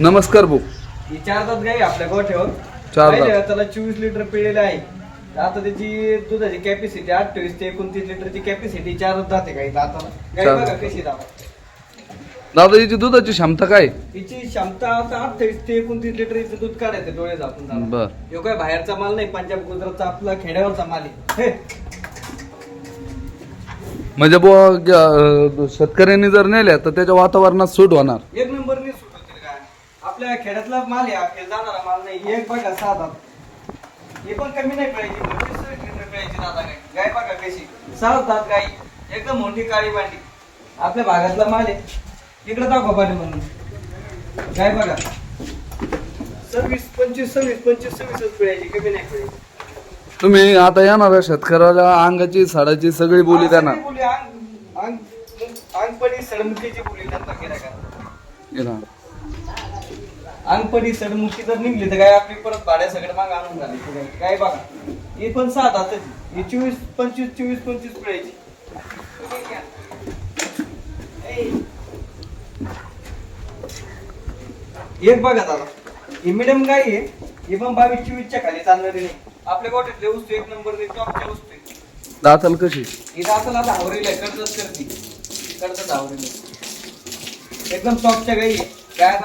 नमस्कार भाऊ. ही चार दात गाई आपल्या गोठ्यावर. चार पाहिलं दात. का? त्याला चोवीस लिटर पिळलेले आहे. आता त्याची दुधाची कॅपॅसिटी अठ्ठावीस ते एकोणतीस लिटरची कॅपॅसिटी चार आहे गाई. दाताला. गाई चार बघा. कशी दात दादा हिची दुधाची क्षमता काय? हिची क्षमता आता अठ्ठावीस ते एकोणतीस लिटर हिचं दूध काढायचं डोळे झाकून बर. ह्यो काय बाहेरचा माल नाही पंजाब गुजरातचा आपला खेड्यावरचा माल आहे. हे, म्हणजे बुवा अं, शेतकऱ्यांनी जर नेल्या तर त्याच्या वातावरणात सूट होणार. एक नंबर नाही सुटत तरी काय आपल्या खेड्यातला माल आहे आपल्या जाणारा माल नाही. हे एक बघा दात हे पण कमी नाही पाहिजे पाहिजे दादा गाय गाय बघा कशी. सहा दात गाय एकदम मोठी काळी भांडी आपल्या भागातला माल आहे. इकडे दाखवा पाणी म्हणून. गाय बघा. सव्वीस पंचवीस सव्वीस पंचवीस सव्वीसच पिळायची कमी नाही पिळायची. तुम्ही आता येणाऱ्या शेतकऱ्याला अंगाची साडाची सगळी बोली बोली अंग अंग अंगपडी सडमुखीची बोली त्यांना गिरायका येणार. अंगपडी सडमुखी जर निघली तर काय आपली परत भाड्या सगळं माग आणून झाली काय- बघा. ही पण सात हाताची ही चोवीस पंचवीस चोवीस पंचवीस पिळायची एक बघा दादा. ही मिडियम गाय आहे? ही पण बावीस चोवीसच्या खाली चालणारी नाही आपल्या गोठ्यातले वस्तू एक नंबर टॉपच्या वस्तू आहे दाताल कशी? ही दाताला आता हावरीला कर्जच करते. कर्जच हावरीला एकदम टॉपच्या गाई आहे. काय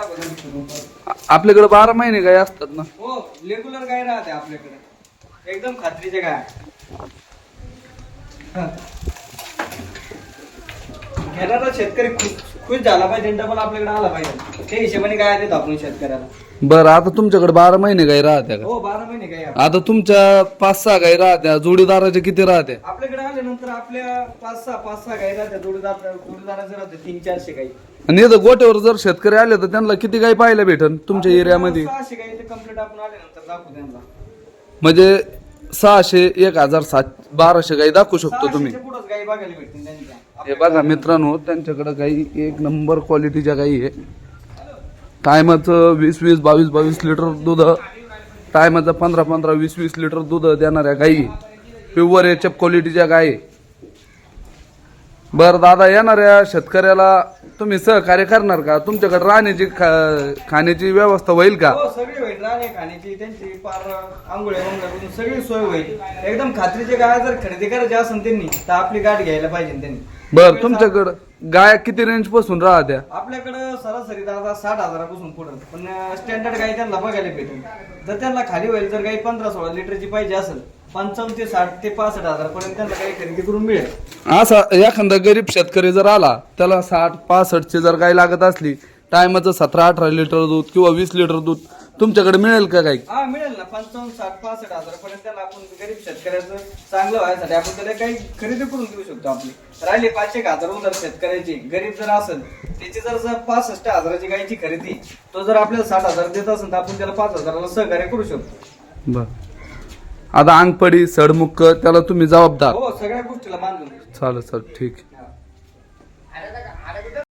आपल्याकडे बारा महिने गाय असतात ना. हो रेग्युलर गाय राहते आपल्याकडे. एकदम खात्रीच्या गाय. घेणारा शेतकरी खुश खुश झाला पाहिजे डबल आपल्याकडे आला पाहिजे. त्या हिशोबाने गाय देतो आपण शेतकऱ्याला. बरं आता तुमच्याकडे बारा महिने गाय राहत्या का? हो बारा महिने आहे. आता तुमच्या पाच सहा गाय राहत्या जोडीदाराच्या किती राहत्या? आपल्याकडे आल्यानंतर आपल्या पाच सहा पाच सहा गाय राहते जोडीदार जोडीदाराचे राहते तीन चारशे गाई. आणि इथं गोट्यावर जर शेतकरी आले तर त्यांना किती गाय पाहायला भेटन तुमच्या एरियामध्ये? सहाशे गाई कंप्लीट आपण आल्यानंतर दाखवू त्यांना. म्हणजे सहाशे एक हजार सात बाराशे गाई दाखवू शकतो तुम्ही. सहाशेच्या पुढंच गाई बघायला भेटतील त्यांच्या. हे बघा मित्रांनो त्यांच्याकडे गाई एक नंबर क्वालिटीच्या गाई आहे. टायमाचं वीस वीस बावीस बावीस लिटर दूध टायमाचं पंधरा पंधरा वीस वीस लिटर दूध देणाऱ्या गाई प्युअर एचएफ क्वालिटीच्या गाई बरं दादा येणाऱ्या शेतकऱ्याला तुम्ही सहकार्य करणार का? तुमच्याकडे राहण्याची खा- खाण्याची व्यवस्था होईल का? हो सगळी होईल. राहणे खाण्याची त्यांची पार आंघोळ करून सगळी सोय होईल. एकदम खात्रीचे गाय जर खरेदी करायची असेल त्यांनी तर आपली गाठ घ्यायला पाहिजे त्यांनी. बरं तुमच्याकडं गाय किती रेंजपासून राहत्या? आपल्याकडं सरासरी दादा साठ हजारापासून पुढं पण स्टँडर्ड गाई त्यांना बघायला भेटेल. जर त्यांना खाली होईल जर गाई पंधरा सोळा लिटरची पाहिजे असेल पंचावन्न ते साठ ते पासष्ट त्यांना गाई खरेदी करून मिळेल. असा एखादा गरीब शेतकरी जर आला त्याला साठ पासष्टची जर गाय लागत असली टायमाचं सतरा अठरा लिटर दूध किंवा वीस लिटर दूध तुमच्याकडे मिळेल का गाय हा मिळेल ना. पंचावन्न साठ पासष्ट हजारपर्यंत त्याला आपण गरीब शेतकऱ्याचं चांगलं व्हायसाठी आपण त्याला काही खरेदी करून देऊ शकतो आपली. राहिले पाचशे एक हजार उदर शेतकऱ्याची. गरीब जर असेल त्याची जर जर पासष्ट हजाराची गायची खरेदी तो जर आपल्याला साठ हजार देत असेल तर आपण त्याला पाच हजाराला सहकार्य करू शकतो. बर. आता अंगपडी सडमुक्क त्याला तुम्ही जबाबदार. हो सगळ्या गोष्टीला चालेल सर ठीक. आहे